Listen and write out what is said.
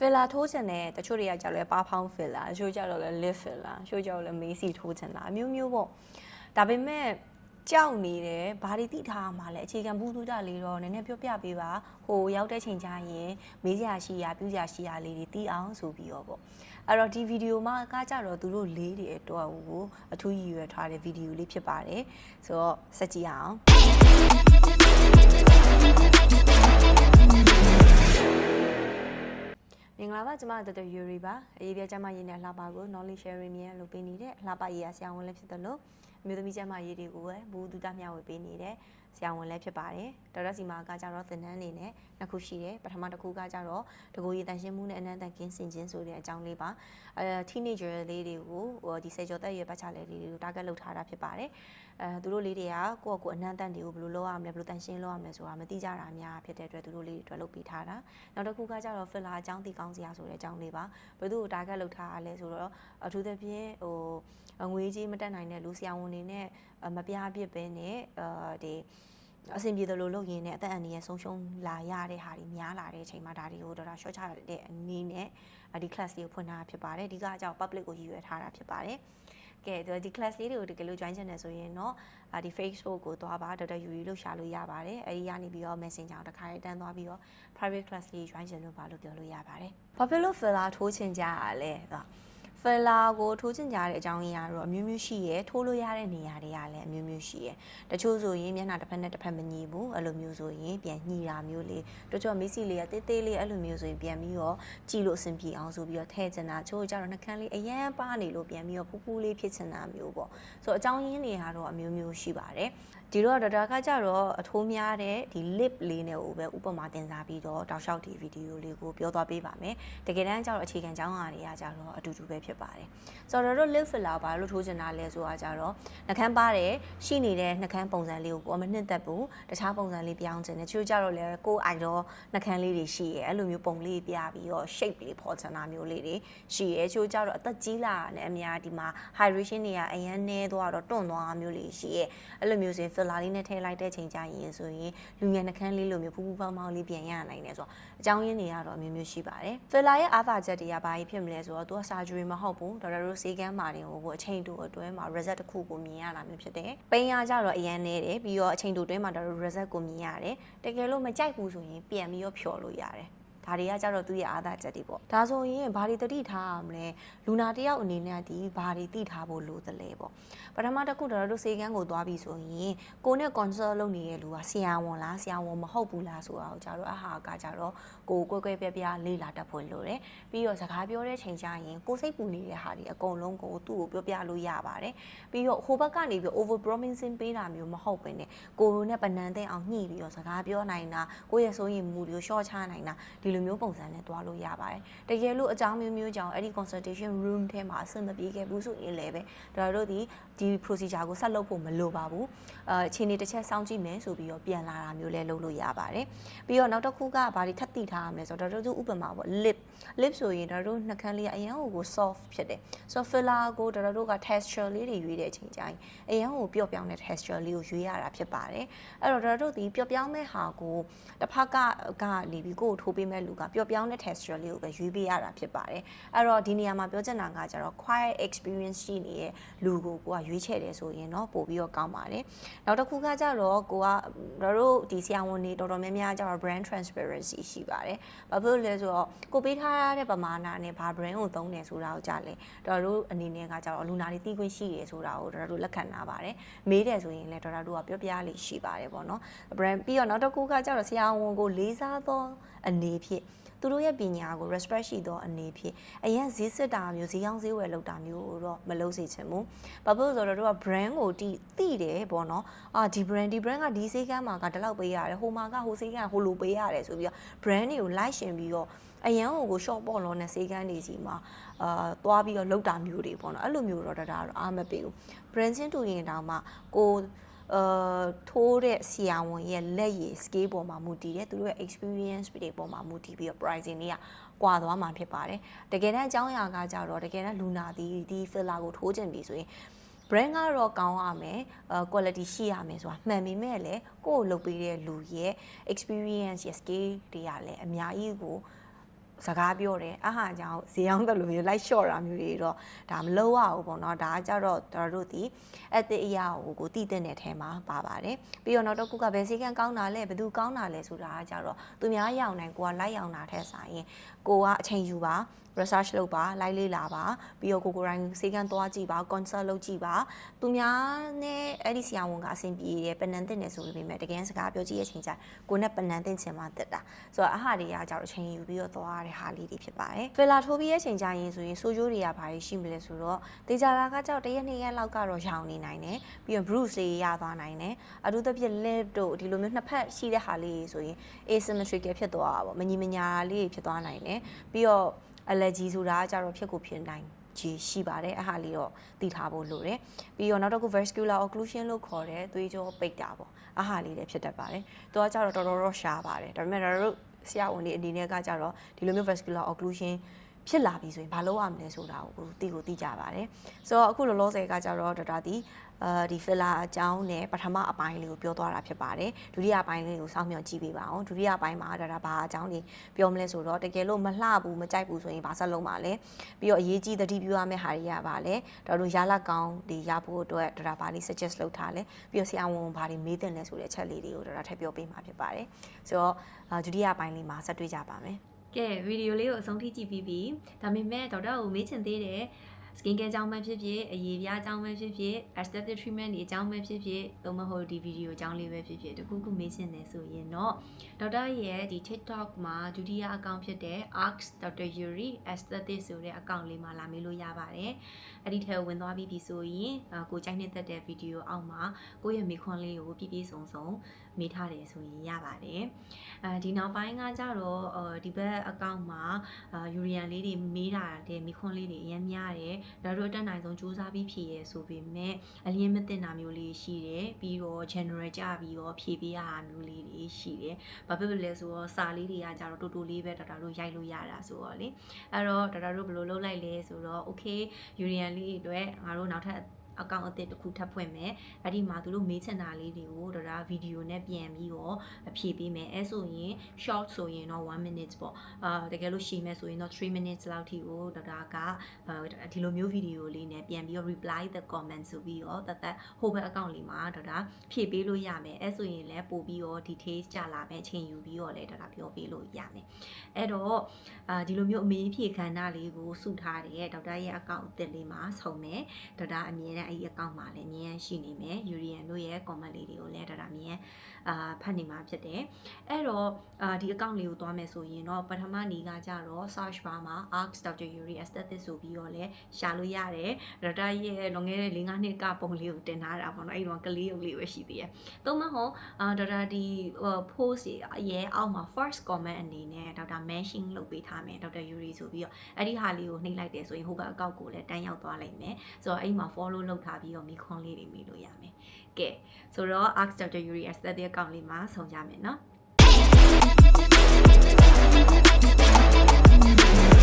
filler ထိုးချင်တယ်တချို့တွေကကြတော့လဲပါဖောင်း filler တချို့ကြတော့လဲ lip filler တချို့ကြတော့လဲမေးစီထိုးချင်တာအမျိုးမျိုးပေါ့ဒါပေမဲ့ကြောက်နေတယ်ဘာတွေသိထားမှလဲအခြေခံဘူးသူတာလေးတော့နည်းနည်းပြောပြပေးပါဟိုရောက်တဲ့ချိန်ကျရင်မေးစရာရှိရာပြူစရာရှိရာလေးတွေသိအောင်ဆိုပြီးတော့ပေါ့အဲ့တော့ဒီဗီဒီယိုမှာကကြတော့သူတို့လေးတွေအတွက်ကိုအထူးရည်ရွယ်ထားတဲ့ဗီဒီယိုလေးဖြစ်ပါတယ်ဆိုတော့စက်ကြည့်အောင် မင်္ဂလာပါကျွန်မတော်တော်ယူရီပါအရေးပြကျမရေးနဲ့လှပကို knowledge sharing မြန်လုပ်ပေးနေတဲ့လှပရေးရဆရာဝန်လည်းဖြစ်တယ်လို့အမျိုးသမီးကျမရေးတွေကိုလည်းဘူးတူတာမျှဝေပေးနေတဲ့ ဆရာဝန်လည်းဖြစ်ပါတယ်ဒေါက်တာစီမာကကြတော့သင်တန်းနေနဲ့နှစ်ခုရှိတယ်ပထမတစ်ခုကကြတော့တကူရေးတန်ရှင်းမှုနဲ့အနံ့တန်ကင်းစင်ခြင်းဆိုတဲ့အကြောင်းလေးပါအဲ teenager လေးတွေကိုဟိုဒီစေကျော်သက်ရွယ်ပတ်ချလေးတွေကို target လုပ်ထားတာဖြစ်ပါတယ်အဲသူတို့လေးတွေကကိုယ့်အကိုအနံ့တန်တွေကိုဘယ်လိုလုပ်ရမလဲဘယ်လိုတန်ရှင်းလုပ်ရမလဲဆိုတာမသိကြတာများဖြစ်တဲ့အတွက်သူတို့လေးတွေအတွက်လုပ်ပေးထားတာနောက်တစ်ခုကကြတော့ filler အကြောင်းသိကောင်းစရာဆိုတဲ့အကြောင်းလေးပါဘယ်သူ့ကို target လုပ်ထားရလဲဆိုတော့အထူးသဖြင့်ဟို ငွေကြီးမတက်နိုင်တဲ့လူဆရာဝန်တွေနဲ့မပြားပြစ်ပဲနဲ့အဲဒီအဆင်ပြေတယ်လို့လုပ်ရင်းနဲ့အသက်အန္တရာယ်ဆုံးရှုံးလာရတဲ့ဟာတွေများလာတဲ့အချိန်မှာဒါတွေကိုတော်တော် short ချတဲ့အနေနဲ့ဒီ class လေးကိုဖွင့်ထားဖြစ်ပါတယ်အဓိကအကြောင်း public ကိုရည်ရွယ်ထားတာဖြစ်ပါတယ်ကဲဒီ class လေးတွေကိုတကယ်လို့ join ချင်တယ်ဆိုရင်တော့ဒီ Facebook ကိုသွားပါဒေါက်တာယူရီလို့ရှာလို့ရပါတယ်အဲဒီကနေပြီးတော့ Messenger ကိုတစ်ခါလေးတန်းသွားပြီးတော့ private class လေး join ချင်လို့ပါလို့ပြောလို့ရပါတယ်ဘာဖြစ်လို့ filler ထိုးချင်ကြရလဲဆိုတော့ filler ကိုထိုးချင်ကြတဲ့အကြောင်းရင်းကတော့အမျိုးမျိုးရှိရယ်ထိုးလို့ရတဲ့နေရာတွေကလည်းအမျိုးမျိုးရှိရယ်တချို့ဆိုရင်မျက်နှာတစ်ဖက်နဲ့တစ်ဖက်မညီဘူးအဲ့လိုမျိုးဆိုရင်ပြန်ညှိတာမျိုးလေးတချို့မေးစီလေးကတေးသေးလေးအဲ့လိုမျိုးဆိုရင်ပြန်ပြီးတော့ကြည့်လို့အဆင်ပြေအောင်ဆိုပြီးတော့ထည့်ချင်တာချို့ကျတော့နှကန်းလေးအရန်ပါနေလို့ပြန်ပြီးတော့ဖူးဖူးလေးဖြစ်ချင်တာမျိုးပေါ့ဆိုတော့အကြောင်းရင်းတွေကတော့အမျိုးမျိုးရှိပါတယ်ဒီတော့ဒေါက်တာကကြတော့အထိုးများတဲ့ဒီ lip လေးနဲ့ဟိုပဲဥပမာတင်စားပြီးတော့တောက်လျှောက်ဒီဗီဒီယိုလေးကိုပြောသွားပေးပါမယ်တကယ်တမ်းကျတော့အခြေခံကြောင်းအားတွေကကြတော့အတူတူပဲဖြစ်ပါတယ်ဆိုတော့တို့ lip filler ဘာလို့ထိုးချင်တာလဲဆိုတာကြတော့နှကန်းပါတယ်ရှိနေတဲ့နှကန်းပုံစံလေးကိုကိုမနှစ်သက်ဘူးတခြားပုံစံလေးပြောင်းချင်တယ်ချို့ကြတော့လေကို idol နှကန်းလေးတွေရှိရဲအဲ့လိုမျိုးပုံလေးပြပြီးတော့ shape လေးဖော်ချင်တာမျိုးလေးတွေရှိရဲချို့ကြတော့အသက်ကြီးလာတဲ့အများဒီမှာ hydration တွေကအရန်နည်းသွားတော့တွန့်သွားမျိုးလေးရှိရဲအဲ့လိုမျိုးဆိုရင် filler လေးနဲ့ထည့်လိုက်တဲ့ချိန်ကျရင်ဆိုရင်လူငယ်နှကန်းလေးလိုမျိုးဖူးဖူးပေါင်းပေါင်းလေးပြန်ရနိုင်တယ်ဆိုတော့အကြောင်းရင်းတွေကတော့အမျိုးမျိုးရှိပါတယ် filler ရဲ့အားသာချက်တွေကဘာကြီးဖြစ်မလဲဆိုတော့သူက surgery မဟုတ်ဘူးဒေါက်တာတို့ဆေးကမ်းမာတင်ကိုအချိန်တိုအတွင်းမှာ result တစ်ခုကိုမြင်ရတာမျိုးဖြစ်တယ်ပိန်ရကြတော့အရန်နေတယ်ပြီးတော့အချိန်တိုအတွင်းမှာဒေါက်တာ result ကိုမြင်ရတယ်တကယ်လို့မကြိုက်ဘူးဆိုရင်ပြန်ပြီးတော့ဖြော်လို့ရတယ် ဒါတွေကကြတော့သူ့ရဲ့အားသာချက်တွေပေါ့ဒါဆိုရင်ဘာတွေတတိထားရမလဲလူနာတယောက်အနေနဲ့ဒီဘာတွေတိထားဖို့လိုသလဲပေါ့ပထမတစ်ခုတော့တို့စေကန်းကိုသွားပြီဆိုရင်ကိုနဲ့ consult လုပ်နေတဲ့လူကဆရာဝန်လားဆရာဝန်မဟုတ်ဘူးလားဆိုတာကိုကြတော့အဟာကကြတော့ကိုကွဲကွဲပြားပြားလေ့လာတတ်ဖို့လိုတယ်ပြီးတော့စကားပြောတဲ့ချိန်ကျရင်ကိုစိတ်ပူနေတဲ့ဟာတွေအကုန်လုံးကိုသူ့ကိုပြောပြလို့ရပါတယ်ပြီးတော့ဟိုဘက်ကနေပြီး over promising ပေးတာမျိုးမဟုတ်ဘဲနဲ့ကိုရိုနဲ့ပနန်တဲ့အောင်ညှိပြီးတော့စကားပြောနိုင်တာကိုယ့်ရဲ့စိုးရိမ်မှုတွေကို short ချနိုင်တာဒီလိုမျိုးပုံစံနဲ့တွားလို့ရပါတယ်တကယ်လို့အကြောင်းမျိုးမျိုးကြောင့်အဲ့ဒီ consultation room ထဲမှာအဆင်မပြေခဲ့ဘူးဆိုရင်လည်းပဲဒါတို့ဒီဒီ procedure ကိုဆက်လုပ်ဖို့မလိုပါဘူးအဲအချိန်လေးတစ်ချက်စောင့်ကြည့်မယ်ဆိုပြီးတော့ပြန်လာတာမျိုးလည်းလုပ်လို့ရပါတယ်ပြီးတော့နောက်တစ်ခုကဘာတွေထပ်သိထားရမလဲဆိုတော့ဒါတို့ဥပမာပေါ့ lip lip ဆိုရင်ဒါတို့နှာခမ်းလေးအရန်ကို soft ဖြစ်တယ်ဆိုတော့ filler ကိုဒါတို့က texture လေးတွေရွေးတဲ့အချိန်ကျရင်အရန်ကိုပျော့ပြောင်းတဲ့ texture လေးကိုရွေးရတာဖြစ်ပါတယ်အဲ့တော့ဒါတို့ဒီပျော့ပြောင်းတဲ့ဟာကိုတစ်ဖက်ကကနေပြီးကိုယ်ထိုးပေးမဲ့လူကပျော့ပြောင်းတဲ့ texture လေးကိုပဲရွေးပေးရတာဖြစ်ပါတယ်အဲ့တော့ဒီနေရာမှာပြောချင်တာကကျတော့ quiet experience ရှိနေတဲ့လူကိုကိုကရွေးချယ်တယ်ဆိုရင်တော့ပို့ပြီးတော့ကောင်းပါတယ်နောက်တစ်ခုကကျတော့ကိုကတို့ဒီဆရာဝန်တွေတော်တော်များများကျတော့ brand transparency ရှိပါတယ်ဘာဖြစ်လို့လဲဆိုတော့ကိုပေးထားတဲ့ပမာဏနဲ့ဘာ brand ကိုသုံးတယ်ဆိုတာကိုကြားလဲတော်တို့အနေနဲ့ကကျတော့လူနာတွေသိခွင့်ရှိတယ်ဆိုတာကိုတော်တို့လက်ခံထားပါတယ်မေးတယ်ဆိုရင်လည်းတော်တို့ကပြောပြလေးရှိပါတယ်ပေါ့နော် brand ပြီးတော့နောက်တစ်ခုကကျတော့ဆရာဝန်ကိုလေးစားသောအနေဖြင့်သူတို့ရဲ့ပညာကို respect ရှိသောအနေဖြင့်အရင်ဈေးစစ်တာမျိုးဈေးအောင်ဈေးဝယ်လုပ်တာမျိုးတော့မလုပ်စေချင်ဘူး။ဘာဖြစ်လို့ဆိုတော့တို့က brand ကိုတီးသိတယ်ပေါ့နော်။အာဒီ brand ဒီ brand ကဒီဈေးကမ်းမှာကဒီလောက်ပေးရတယ်။ဟိုမှာကဟိုဈေးကမ်းဟိုလိုပေးရတယ်ဆိုပြီးတော့ brand တွေကို like ရှင်ပြီးတော့အရန်ကို short ပေါ့လို့နဲ့ဈေးကမ်းတွေစီမှာအာသွားပြီးတော့လောက်တာမျိုးတွေပေါ့နော်။အဲ့လိုမျိုးတော့ဒါတော့အားမပေးဘူး။ brand ချင်းတူရင်တောင်မှကို အာထိုးတဲ့ဆီယာဝန်ရဲ့လက်ရည် scale ပေါ်မှာမူတည်တယ်သူတို့ရဲ့ experience တွေပေါ်မှာမူတည်ပြီးတော့ pricing တွေကကွာသွားမှာဖြစ်ပါတယ်တကယ်တမ်းအကြောင်းအရာကကြတော့တကယ်တမ်းလူနာဒီဒီ filler ကိုထိုးကျင်ပြီဆိုရင် brand ကတော့ကောင်းရမယ်အဲ quality ရှိရမယ်ဆိုတာမှန်ပေမဲ့လည်းကိုယ့်ကိုလုပ်ပေးတဲ့လူရဲ့ experience ရဲ့ scale တွေကလည်းအများကြီးကို စကားပြောတယ်အဟာကြောင့်ဇေယောင်းတယ်လို့မျိုးလိုက်လျှော့တာမျိုးတွေတော့ဒါမလုပ်ရဘူးပေါ့နော်ဒါကကြတော့တော်တို့ဒီအသည့်အရာကိုကိုတည်တဲ့တဲ့ထဲမှာပါပါတယ်ပြီးတော့နောက်တစ်ခုကဘယ်စီကံကောင်းတာလဲဘယ်သူကောင်းတာလဲဆိုတာကကြတော့သူများရောက်နိုင်ကိုကလိုက်ရောက်တာထက်ဆိုင်ရင်ကိုကအချိန်ယူပါ research လုပ်ပါလိုက်လေ့လာပါပြီးတော့ကိုကိုတိုင်းစေကန်းသွားကြည့်ပါ concert လုပ်ကြည့်ပါသူများနဲ့အဲ့ဒီဆရာဝန်ကအဆင်ပြေတယ်ပနန်တင်တယ်ဆိုလို့ပြင်မဲ့တကယ်စကားပြောကြည့်ရဲ့ချိန်ကျကိုနဲ့ပနန်တင်ချင်မှတက်တာဆိုတော့အဟာတွေကကြတော့ချိန်ယူပြီးတော့သွားရတဲ့ဟာလေးတွေဖြစ်ပါတယ်ဖီလာထိုးပြီးရဲ့ချိန်ကျရင်ဆိုရင်ဆိုဂျိုးတွေကဘာတွေရှိမလဲဆိုတော့တေချာလာကကြောက်တရက်နှစ်ရက်လောက်ကတော့ရောင်နေနိုင်တယ်ပြီးတော့ bruise တွေရသွားနိုင်တယ်အထူးသဖြင့် lip တို့ဒီလိုမျိုးနှစ်ဖက်ရှိတဲ့ဟာလေးတွေဆိုရင် asymmetrical ဖြစ်သွားတာပေါ့မညီမညာလေးဖြစ်သွားနိုင်တယ်ပြီးတော့ allergy ဆိုတာကကြတော့ဖြစ်ကိုဖြစ်နိုင်ခြေရှိပါတယ်အဟာလေးတော့သိထားဖို့လိုတယ်ပြီးတော့နောက်တစ်ခု vascular occlusion လို့ခေါ်တဲ့သွေးကြောပိတ်တာပေါ့အဟာလေးလည်းဖြစ်တတ်ပါတယ်သူကကြတော့တော်တော်တော့ရှားပါတယ်ဒါပေမဲ့တို့ဆရာဝန်တွေအနေနဲ့ကကြတော့ဒီလိုမျိုး vascular occlusion ဖြစ်လာပြီဆိုရင်ဘာလုပ်ရမလဲဆိုတာကိုသိကိုသိကြပါတယ်ဆိုတော့အခုလောလောဆယ်ကကြတော့ဒေါက်တာဒီအဲဒီဖီလာအကြောင်းနဲ့ပထမအပိုင်းလေးကိုပြောသွားတာဖြစ်ပါတယ်ဒုတိယအပိုင်းလေးကိုစောင့်မျှော်ကြည့်ပေးပါအောင်ဒုတိယအပိုင်းမှာဒါဒါဘာအကြောင်းတွေပြောမလဲဆိုတော့တကယ်လို့မလှဘူးမကြိုက်ဘူးဆိုရင်ဘာဆက်လုံးပါလဲပြီးတော့အရေးကြီးသတိပြုရမယ့်ဟာတွေကပါလဲဒါတို့ရလက်ကောင်းတွေရဖို့အတွက်ဒါဒါဘာလေး suggest လုပ်ထားလဲပြီးတော့ဆရာဝန်ဘာတွေမေးတင်လဲဆိုတဲ့အချက်လေးတွေကိုဒါဒါထပ်ပြောပေးမှာဖြစ်ပါတယ်ဆိုတော့ဒုတိယအပိုင်းလေးမှာဆက်တွေ့ကြပါမယ် ကဲဗီဒီယိုလေးကိုအဆုံးထိကြည့်ပြီးပြီဒါပေမဲ့ဒေါက်တာကိုမေးချင်သေးတယ် skin care အကြောင်းပဲဖြစ်ဖြစ်အရေးပြားအကြောင်းပဲဖြစ်ဖြစ် aesthetic treatment တွေအကြောင်းပဲဖြစ်ဖြစ်သို့မဟုတ်ဒီဗီဒီယိုအကြောင်းလေးပဲဖြစ်ဖြစ်တခုခုမေးချင်တယ်ဆိုရင်တော့ဒေါက်တာရဲ့ဒီ TikTok မှာဒုတိယအကောင့်ဖြစ်တဲ့ arcs dr yuri aesthetic ဆိုတဲ့အကောင့်လေးမှာလာမေးလို့ရပါတယ်အဲ့ဒီထဲကိုဝင်သွားပြီးပြီဆိုရင်အာကိုကြိုက်နေတဲ့တဲ့ဗီဒီယိုအောက်မှာကိုယ့်ရဲ့မိခွန်းလေးကိုပြည့်ပြည့်စုံစုံ မေးထားတယ်ဆိုရင်ရပါတယ်အဲဒီနောက်ပိုင်းကကြတော့အာဒီဘက်အကောင့်မှာအာယူရီယန်လေးတွေမေးတာတဲ့မိခွန်းလေးတွေအရင်များတယ်ဒါတို့အတက်နိုင်ဆုံးစူးစမ်းပြီးဖြည့်ရဲဆိုပေမဲ့အလင်းမတင်တာမျိုးလေးရှိတယ်ပြီးတော့ general ကြပြီးတော့ဖြည့်ပေးရတာမျိုးလေးတွေရှိတယ်ဘာဖြစ်လို့လဲဆိုတော့စာလေးတွေကကြတော့တူတူလေးပဲဒါတို့ရိုက်လို့ရတာဆိုတော့လေအဲ့တော့ဒါတို့ဘယ်လိုလုပ်လိုက်လဲဆိုတော့ okay ယူရီယန်လေးအတွက်ငါတို့နောက်ထပ် အကောင့်အသစ်တစ်ခုထပ်ဖွင့်မယ်အဲ့ဒီမှာသူတို့မေးချင်တာလေးတွေကိုဒါဒါဗီဒီယိုနဲ့ပြန်ပြီးတော့အဖြေပေးမယ်အဲဆိုရင် short ဆိုရင်တော့1 minute ပေါ့အာတကယ်လို့ရှည်မဲ့ဆိုရင်တော့3 minutes လောက်ထိကိုဒါဒါကဒီလိုမျိုးဗီဒီယိုလေးနဲ့ပြန်ပြီးတော့ reply the comment ဆိုပြီးတော့တသက်ဟိုဘက်အကောင့်လေးမှာဒါဒါဖြည့်ပေးလို့ရမယ်အဲဆိုရင်လည်းပို့ပြီးတော့ details ကြလာမယ်အချိန်ယူပြီးတော့လည်းဒါဒါပြောပေးလို့ရမယ်အဲ့တော့အာဒီလိုမျိုးအမေးဖြေခန္ဓာလေးကိုစုထားတဲ့ဒေါက်တာရဲ့အကောင့်အသစ်လေးမှာဆုံမယ်ဒေါက်တာအမြဲတမ်းအဲ့ဒီအကောင့်မှာလည်းအမြဲတမ်းရှိနေမယ်ယူရီယန်တို့ရဲ့ comment လေးတွေကိုလည်းဒေါက်တာအမြဲအာဖတ်နေမှာဖြစ်တယ်အဲ့တော့အာဒီအကောင့်လေးကိုသွားမယ်ဆိုရင်တော့ပထမနေကကြတော့ search bar မှာ arcs dr yuri aesthetic ဆိုပြီးတော့လည်းရှာလို့ရတယ်ဒေါက်တာရဲ့လွန်ခဲ့တဲ့၄-၅နှစ်ကပုံလေးကိုတင်ထားတာပေါ့နော်အဲ့ဒီတော့ကလေးရုပ်လေးပဲရှိသေးတယ်။သို့မဟုတ်အာဒေါက်တာဒီ post ရဲ့အောက်မှာ first comment အနေနဲ့ဒေါက်တာ mention လုပ်ပေးထားမယ်ဒေါက်တာ Yuri ဆိုပြီးတော့အဲ့ဒီဟာလေးကိုနှိပ်လိုက်တယ်ဆိုရင်ဟိုဘက်အကောက်ကိုလည်းတန်းရောက်သွားလိမ့်မယ်။ဆိုတော့အဲ့ဒီမှာ follow လုပ်ထားပြီးတော့မိခွန်းလေးတွေမိလို့ရမယ်။ကဲဆိုတော့ arc dr Yuri aesthetic အကောင့်လေးမှာဆုံကြမယ်နော်။